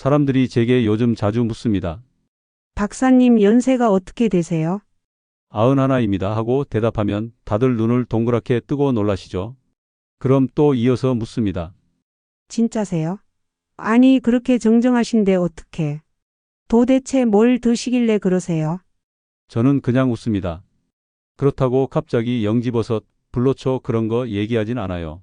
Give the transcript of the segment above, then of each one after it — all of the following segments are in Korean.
사람들이 제게 요즘 자주 묻습니다. 박사님 연세가 어떻게 되세요? 아흔 하나입니다 하고 대답하면 다들 눈을 동그랗게 뜨고 놀라시죠. 그럼 또 이어서 묻습니다. 진짜세요? 아니, 그렇게 정정하신데 어떻게? 도대체 뭘 드시길래 그러세요? 저는 그냥 웃습니다. 그렇다고 갑자기 영지버섯, 불로초 그런 거 얘기하진 않아요.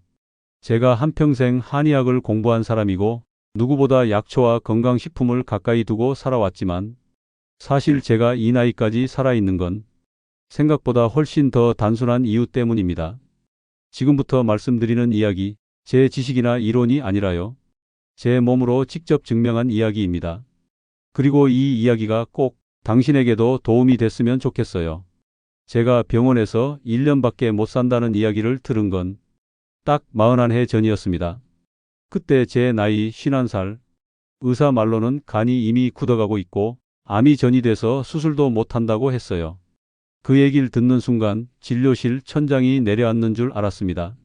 제가 한평생 한의학을 공부한 사람이고 누구보다 약초와 건강식품을 가까이 두고 살아왔지만 사실 제가 이 나이까지 살아있는 건 생각보다 훨씬 더 단순한 이유 때문입니다. 지금부터 말씀드리는 이야기, 제 지식이나 이론이 아니라요. 제 몸으로 직접 증명한 이야기입니다. 그리고 이 이야기가 꼭 당신에게도 도움이 됐으면 좋겠어요. 제가 병원에서 1년밖에 못 산다는 이야기를 들은 건 딱 41해 전이었습니다. 그때 제 나이 51살, 의사 말로는 간이 이미 굳어가고 있고 암이 전이 돼서 수술도 못한다고 했어요. 그 얘기를 듣는 순간 진료실 천장이 내려앉는 줄 알았습니다.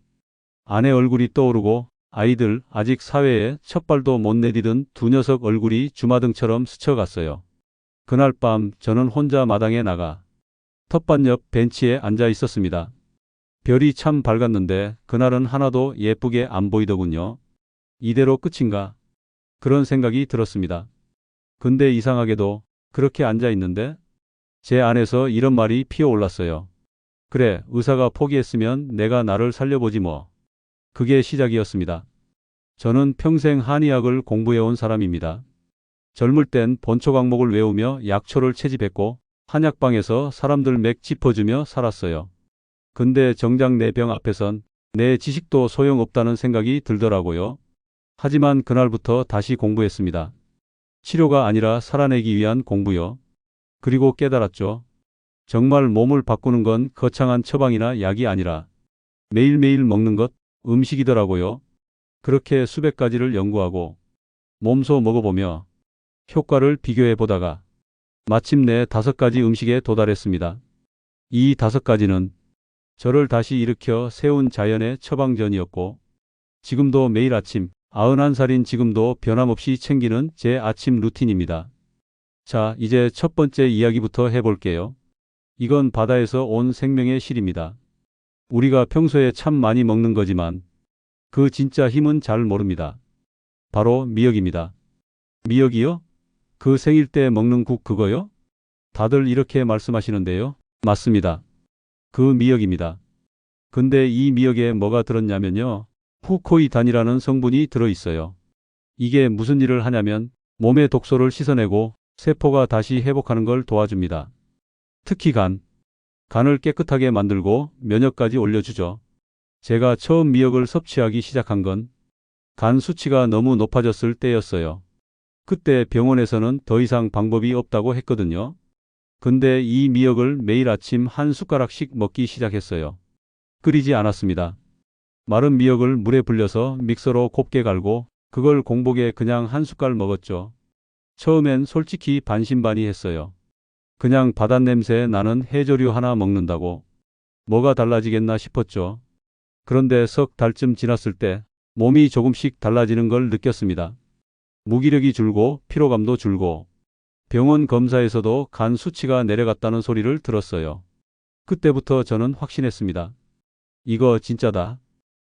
아내 얼굴이 떠오르고 아이들 아직 사회에 첫 발도 못 내디든 두 녀석 얼굴이 주마등처럼 스쳐갔어요. 그날 밤 저는 혼자 마당에 나가 텃밭 옆 벤치에 앉아 있었습니다. 별이 참 밝았는데 그날은 하나도 예쁘게 안 보이더군요. 이대로 끝인가? 그런 생각이 들었습니다. 근데 이상하게도 그렇게 앉아 있는데 제 안에서 이런 말이 피어 올랐어요. 그래, 의사가 포기했으면 내가 나를 살려보지 뭐. 그게 시작이었습니다. 저는 평생 한의학을 공부해온 사람입니다. 젊을 땐 본초 과목을 외우며 약초를 채집했고 한약방에서 사람들 맥 짚어주며 살았어요. 근데 정작 내 병 앞에선 내 지식도 소용없다는 생각이 들더라고요. 하지만 그날부터 다시 공부했습니다. 치료가 아니라 살아내기 위한 공부요. 그리고 깨달았죠. 정말 몸을 바꾸는 건 거창한 처방이나 약이 아니라 매일매일 먹는 것, 음식이더라고요. 그렇게 수백 가지를 연구하고 몸소 먹어보며 효과를 비교해 보다가 마침내 다섯 가지 음식에 도달했습니다. 이 다섯 가지는 저를 다시 일으켜 세운 자연의 처방전이었고 지금도 매일 아침 91살인 지금도 변함없이 챙기는 제 아침 루틴입니다. 자, 이제 첫 번째 이야기부터 해볼게요. 이건 바다에서 온 생명의 실입니다. 우리가 평소에 참 많이 먹는 거지만 그 진짜 힘은 잘 모릅니다. 바로 미역입니다. 미역이요? 그 생일 때 먹는 국 그거요? 다들 이렇게 말씀하시는데요. 맞습니다. 그 미역입니다. 근데 이 미역에 뭐가 들었냐면요. 후코이단이라는 성분이 들어있어요. 이게 무슨 일을 하냐면 몸의 독소를 씻어내고 세포가 다시 회복하는 걸 도와줍니다. 특히 간. 간을 깨끗하게 만들고 면역까지 올려주죠. 제가 처음 미역을 섭취하기 시작한 건 간 수치가 너무 높아졌을 때였어요. 그때 병원에서는 더 이상 방법이 없다고 했거든요. 근데 이 미역을 매일 아침 한 숟가락씩 먹기 시작했어요. 끓이지 않았습니다. 마른 미역을 물에 불려서 믹서로 곱게 갈고 그걸 공복에 그냥 한 숟갈 먹었죠. 처음엔 솔직히 반신반의했어요. 그냥 바닷냄새 나는 해조류 하나 먹는다고 뭐가 달라지겠나 싶었죠. 그런데 석 달쯤 지났을 때 몸이 조금씩 달라지는 걸 느꼈습니다. 무기력이 줄고 피로감도 줄고 병원 검사에서도 간 수치가 내려갔다는 소리를 들었어요. 그때부터 저는 확신했습니다. 이거 진짜다.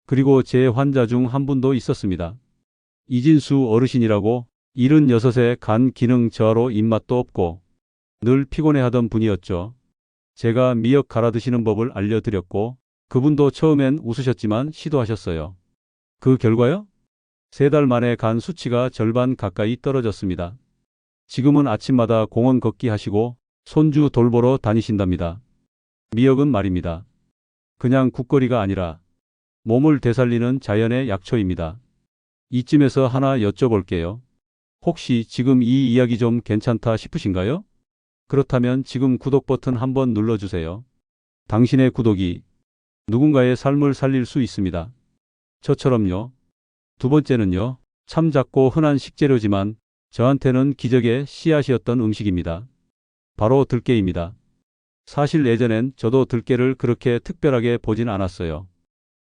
그리고 제 환자 중 한 분도 있었습니다. 이진수 어르신이라고 76세 간 기능 저하로 입맛도 없고 늘 피곤해하던 분이었죠. 제가 미역 갈아 드시는 법을 알려드렸고 그분도 처음엔 웃으셨지만 시도하셨어요. 그 결과요? 세 달 만에 간 수치가 절반 가까이 떨어졌습니다. 지금은 아침마다 공원 걷기 하시고 손주 돌보러 다니신답니다. 미역은 말입니다. 그냥 국거리가 아니라 몸을 되살리는 자연의 약초입니다. 이쯤에서 하나 여쭤볼게요. 혹시 지금 이 이야기 좀 괜찮다 싶으신가요? 그렇다면 지금 구독 버튼 한번 눌러주세요. 당신의 구독이 누군가의 삶을 살릴 수 있습니다. 저처럼요. 두 번째는요. 참 작고 흔한 식재료지만 저한테는 기적의 씨앗이었던 음식입니다. 바로 들깨입니다. 사실 예전엔 저도 들깨를 그렇게 특별하게 보진 않았어요.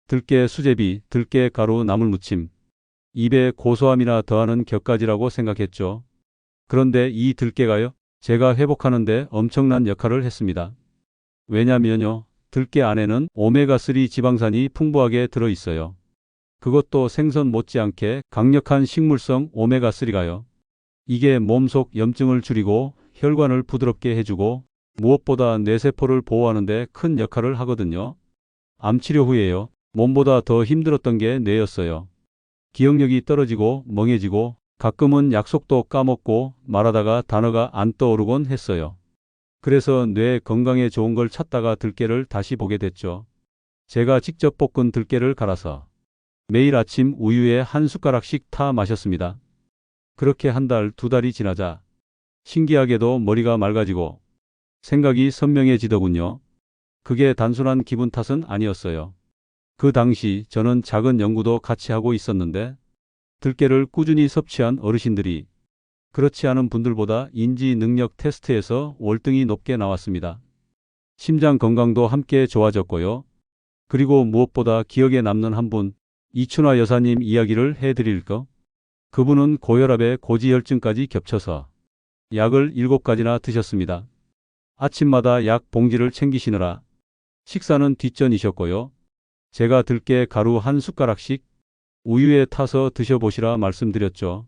들깨 수제비, 들깨 가루 나물무침. 입에 고소함이나 더하는 격가지라고 생각했죠. 그런데 이 들깨가요, 제가 회복하는데 엄청난 역할을 했습니다. 왜냐면요, 들깨 안에는 오메가3 지방산이 풍부하게 들어 있어요. 그것도 생선 못지않게 강력한 식물성 오메가3가요. 이게 몸속 염증을 줄이고 혈관을 부드럽게 해주고 무엇보다 뇌세포를 보호하는 데 큰 역할을 하거든요. 암 치료 후에요. 몸보다 더 힘들었던 게 뇌였어요. 기억력이 떨어지고 멍해지고 가끔은 약속도 까먹고 말하다가 단어가 안 떠오르곤 했어요. 그래서 뇌 건강에 좋은 걸 찾다가 들깨를 다시 보게 됐죠. 제가 직접 볶은 들깨를 갈아서 매일 아침 우유에 한 숟가락씩 타 마셨습니다. 그렇게 한 달, 두 달이 지나자 신기하게도 머리가 맑아지고 생각이 선명해지더군요. 그게 단순한 기분 탓은 아니었어요. 그 당시 저는 작은 연구도 같이 하고 있었는데 들깨를 꾸준히 섭취한 어르신들이 그렇지 않은 분들보다 인지 능력 테스트에서 월등히 높게 나왔습니다. 심장 건강도 함께 좋아졌고요. 그리고 무엇보다 기억에 남는 한 분, 이춘화 여사님 이야기를 해드릴까? 그분은 고혈압에 고지혈증까지 겹쳐서 약을 7가지나 드셨습니다. 아침마다 약 봉지를 챙기시느라 식사는 뒷전이셨고요. 제가 들깨 가루 한 숟가락씩 우유에 타서 드셔보시라 말씀드렸죠.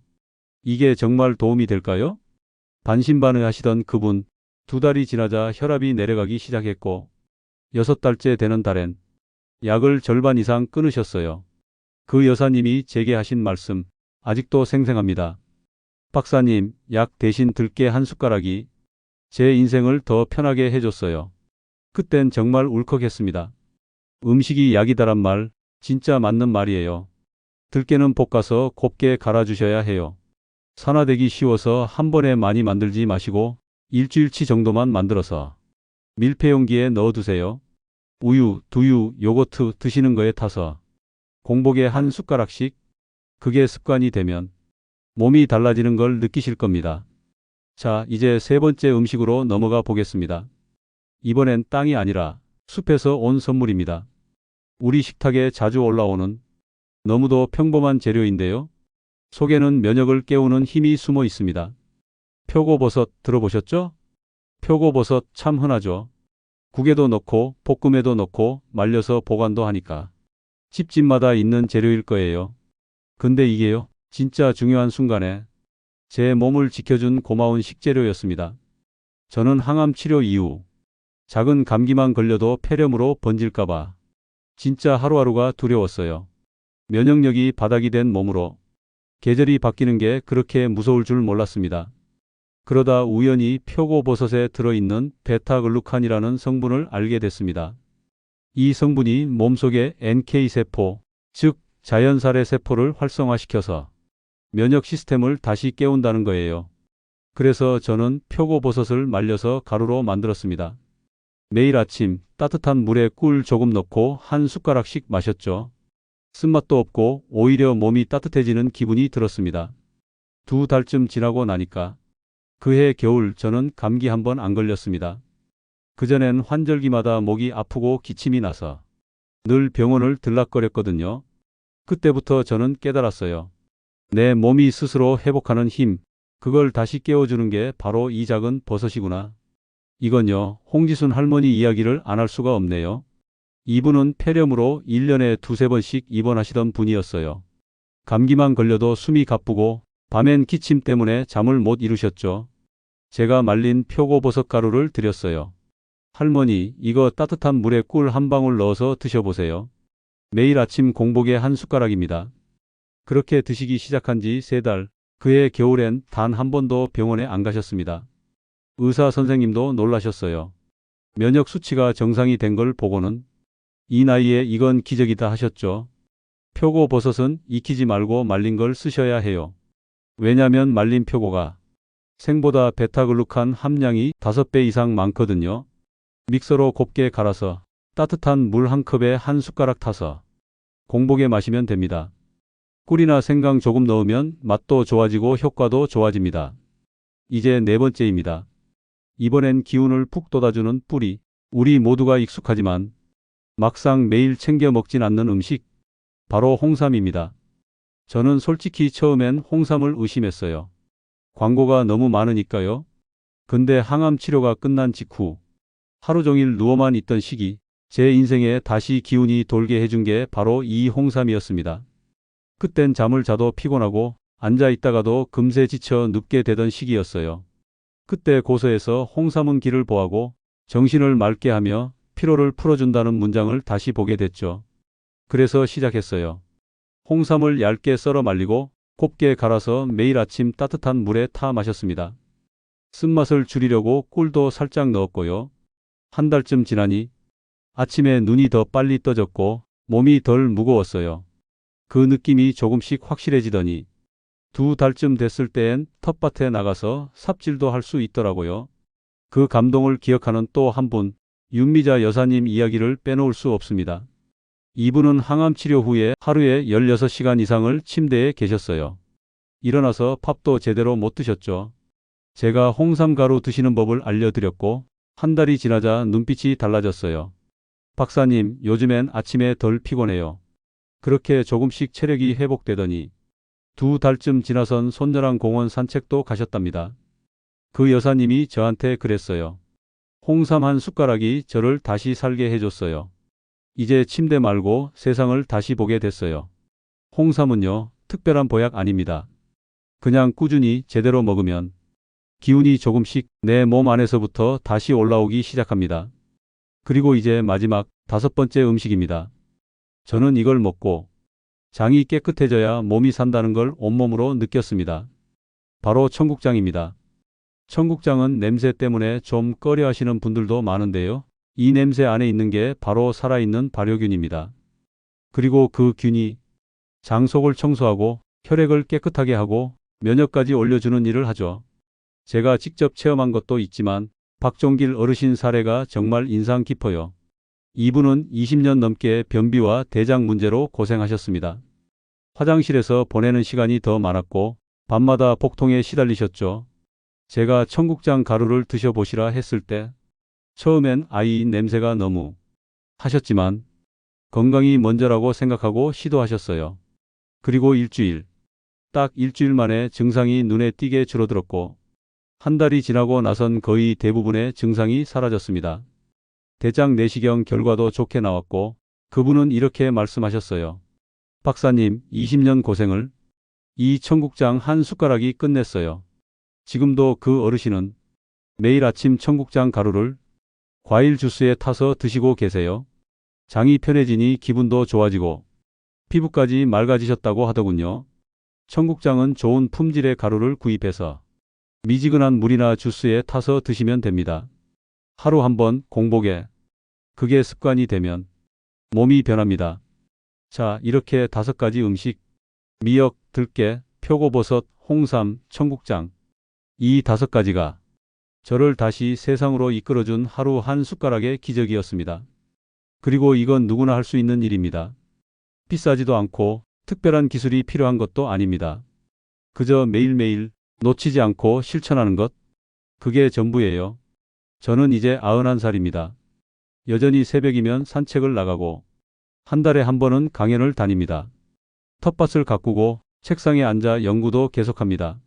이게 정말 도움이 될까요? 반신반의 하시던 그분, 두 달이 지나자 혈압이 내려가기 시작했고, 여섯 달째 되는 달엔 약을 절반 이상 끊으셨어요. 그 여사님이 제게 하신 말씀, 아직도 생생합니다. 박사님, 약 대신 들깨 한 숟가락이 제 인생을 더 편하게 해줬어요. 그땐 정말 울컥했습니다. 음식이 약이다란 말, 진짜 맞는 말이에요. 들깨는 볶아서 곱게 갈아주셔야 해요. 산화되기 쉬워서 한 번에 많이 만들지 마시고 일주일치 정도만 만들어서 밀폐용기에 넣어두세요. 우유, 두유, 요거트 드시는 거에 타서 공복에 한 숟가락씩 그게 습관이 되면 몸이 달라지는 걸 느끼실 겁니다. 자, 이제 세 번째 음식으로 넘어가 보겠습니다. 이번엔 땅이 아니라 숲에서 온 선물입니다. 우리 식탁에 자주 올라오는 너무도 평범한 재료인데요. 속에는 면역을 깨우는 힘이 숨어 있습니다. 표고버섯 들어보셨죠? 표고버섯 참 흔하죠. 국에도 넣고 볶음에도 넣고 말려서 보관도 하니까 집집마다 있는 재료일 거예요. 근데 이게요, 진짜 중요한 순간에 제 몸을 지켜준 고마운 식재료였습니다. 저는 항암 치료 이후 작은 감기만 걸려도 폐렴으로 번질까봐 진짜 하루하루가 두려웠어요. 면역력이 바닥이 된 몸으로 계절이 바뀌는 게 그렇게 무서울 줄 몰랐습니다. 그러다 우연히 표고버섯에 들어있는 베타글루칸이라는 성분을 알게 됐습니다. 이 성분이 몸속의 NK세포, 즉 자연살의 세포를 활성화시켜서 면역 시스템을 다시 깨운다는 거예요. 그래서 저는 표고버섯을 말려서 가루로 만들었습니다. 매일 아침 따뜻한 물에 꿀 조금 넣고 한 숟가락씩 마셨죠. 쓴맛도 없고 오히려 몸이 따뜻해지는 기분이 들었습니다. 두 달쯤 지나고 나니까 그해 겨울 저는 감기 한 번 안 걸렸습니다. 그전엔 환절기마다 목이 아프고 기침이 나서 늘 병원을 들락거렸거든요. 그때부터 저는 깨달았어요. 내 몸이 스스로 회복하는 힘, 그걸 다시 깨워주는 게 바로 이 작은 버섯이구나. 이건요, 홍지순 할머니 이야기를 안 할 수가 없네요. 이분은 폐렴으로 1년에 두세 번씩 입원하시던 분이었어요. 감기만 걸려도 숨이 가쁘고 밤엔 기침 때문에 잠을 못 이루셨죠. 제가 말린 표고버섯 가루를 드렸어요. 할머니, 이거 따뜻한 물에 꿀 한 방울 넣어서 드셔보세요. 매일 아침 공복에 한 숟가락입니다. 그렇게 드시기 시작한 지 세 달, 그해 겨울엔 단 한 번도 병원에 안 가셨습니다. 의사 선생님도 놀라셨어요. 면역 수치가 정상이 된 걸 보고는 이 나이에 이건 기적이다 하셨죠. 표고 버섯은 익히지 말고 말린 걸 쓰셔야 해요. 왜냐면 말린 표고가 생보다 베타글루칸 함량이 5배 이상 많거든요. 믹서로 곱게 갈아서 따뜻한 물 한 컵에 한 숟가락 타서 공복에 마시면 됩니다. 꿀이나 생강 조금 넣으면 맛도 좋아지고 효과도 좋아집니다. 이제 네 번째입니다. 이번엔 기운을 푹 돋아주는 뿌리. 우리 모두가 익숙하지만 막상 매일 챙겨 먹진 않는 음식. 바로 홍삼입니다. 저는 솔직히 처음엔 홍삼을 의심했어요. 광고가 너무 많으니까요. 근데 항암 치료가 끝난 직후 하루 종일 누워만 있던 시기 제 인생에 다시 기운이 돌게 해준 게 바로 이 홍삼이었습니다. 그땐 잠을 자도 피곤하고 앉아 있다가도 금세 지쳐 눕게 되던 시기였어요. 그때 고서에서 홍삼은 길을 보하고 정신을 맑게 하며 피로를 풀어준다는 문장을 다시 보게 됐죠. 그래서 시작했어요. 홍삼을 얇게 썰어 말리고 곱게 갈아서 매일 아침 따뜻한 물에 타 마셨습니다. 쓴맛을 줄이려고 꿀도 살짝 넣었고요. 한 달쯤 지나니 아침에 눈이 더 빨리 떠졌고 몸이 덜 무거웠어요. 그 느낌이 조금씩 확실해지더니 두 달쯤 됐을 때엔 텃밭에 나가서 삽질도 할 수 있더라고요. 그 감동을 기억하는 또 한 분, 윤미자 여사님 이야기를 빼놓을 수 없습니다. 이분은 항암 치료 후에 하루에 16시간 이상을 침대에 계셨어요. 일어나서 밥도 제대로 못 드셨죠. 제가 홍삼가루 드시는 법을 알려드렸고, 한 달이 지나자 눈빛이 달라졌어요. 박사님, 요즘엔 아침에 덜 피곤해요. 그렇게 조금씩 체력이 회복되더니 두 달쯤 지나선 손녀랑 공원 산책도 가셨답니다. 그 여사님이 저한테 그랬어요. 홍삼 한 숟가락이 저를 다시 살게 해줬어요. 이제 침대 말고 세상을 다시 보게 됐어요. 홍삼은요, 특별한 보약 아닙니다. 그냥 꾸준히 제대로 먹으면 기운이 조금씩 내 몸 안에서부터 다시 올라오기 시작합니다. 그리고 이제 마지막 다섯 번째 음식입니다. 저는 이걸 먹고 장이 깨끗해져야 몸이 산다는 걸 온몸으로 느꼈습니다. 바로 청국장입니다. 청국장은 냄새 때문에 좀 꺼려 하시는 분들도 많은데요. 이 냄새 안에 있는 게 바로 살아있는 발효균입니다. 그리고 그 균이 장 속을 청소하고 혈액을 깨끗하게 하고 면역까지 올려주는 일을 하죠. 제가 직접 체험한 것도 있지만 박종길 어르신 사례가 정말 인상 깊어요. 이분은 20년 넘게 변비와 대장 문제로 고생하셨습니다. 화장실에서 보내는 시간이 더 많았고 밤마다 복통에 시달리셨죠. 제가 청국장 가루를 드셔보시라 했을 때 처음엔 아이 냄새가 너무 하셨지만 건강이 먼저라고 생각하고 시도하셨어요. 그리고 일주일, 딱 일주일 만에 증상이 눈에 띄게 줄어들었고 한 달이 지나고 나선 거의 대부분의 증상이 사라졌습니다. 대장 내시경 결과도 좋게 나왔고 그분은 이렇게 말씀하셨어요. 박사님, 20년 고생을 이 청국장 한 숟가락이 끝냈어요. 지금도 그 어르신은 매일 아침 청국장 가루를 과일 주스에 타서 드시고 계세요. 장이 편해지니 기분도 좋아지고 피부까지 맑아지셨다고 하더군요. 청국장은 좋은 품질의 가루를 구입해서 미지근한 물이나 주스에 타서 드시면 됩니다. 하루 한 번 공복에 그게 습관이 되면 몸이 변합니다. 자, 이렇게 다섯 가지 음식 미역, 들깨, 표고버섯, 홍삼, 청국장 이 다섯 가지가 저를 다시 세상으로 이끌어준 하루 한 숟가락의 기적이었습니다. 그리고 이건 누구나 할 수 있는 일입니다. 비싸지도 않고 특별한 기술이 필요한 것도 아닙니다. 그저 매일매일 놓치지 않고 실천하는 것, 그게 전부예요. 저는 이제 91살입니다. 여전히 새벽이면 산책을 나가고 한 달에 한 번은 강연을 다닙니다. 텃밭을 가꾸고 책상에 앉아 연구도 계속합니다.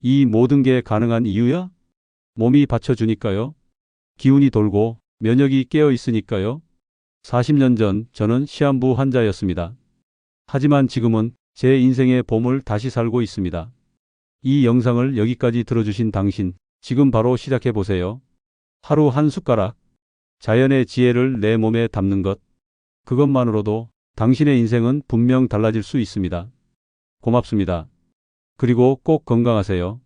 이 모든 게 가능한 이유야? 몸이 받쳐주니까요. 기운이 돌고 면역이 깨어 있으니까요. 40년 전 저는 시한부 환자였습니다. 하지만 지금은 제 인생의 봄을 다시 살고 있습니다. 이 영상을 여기까지 들어주신 당신, 지금 바로 시작해 보세요. 하루 한 숟가락, 자연의 지혜를 내 몸에 담는 것, 그것만으로도 당신의 인생은 분명 달라질 수 있습니다. 고맙습니다. 그리고 꼭 건강하세요.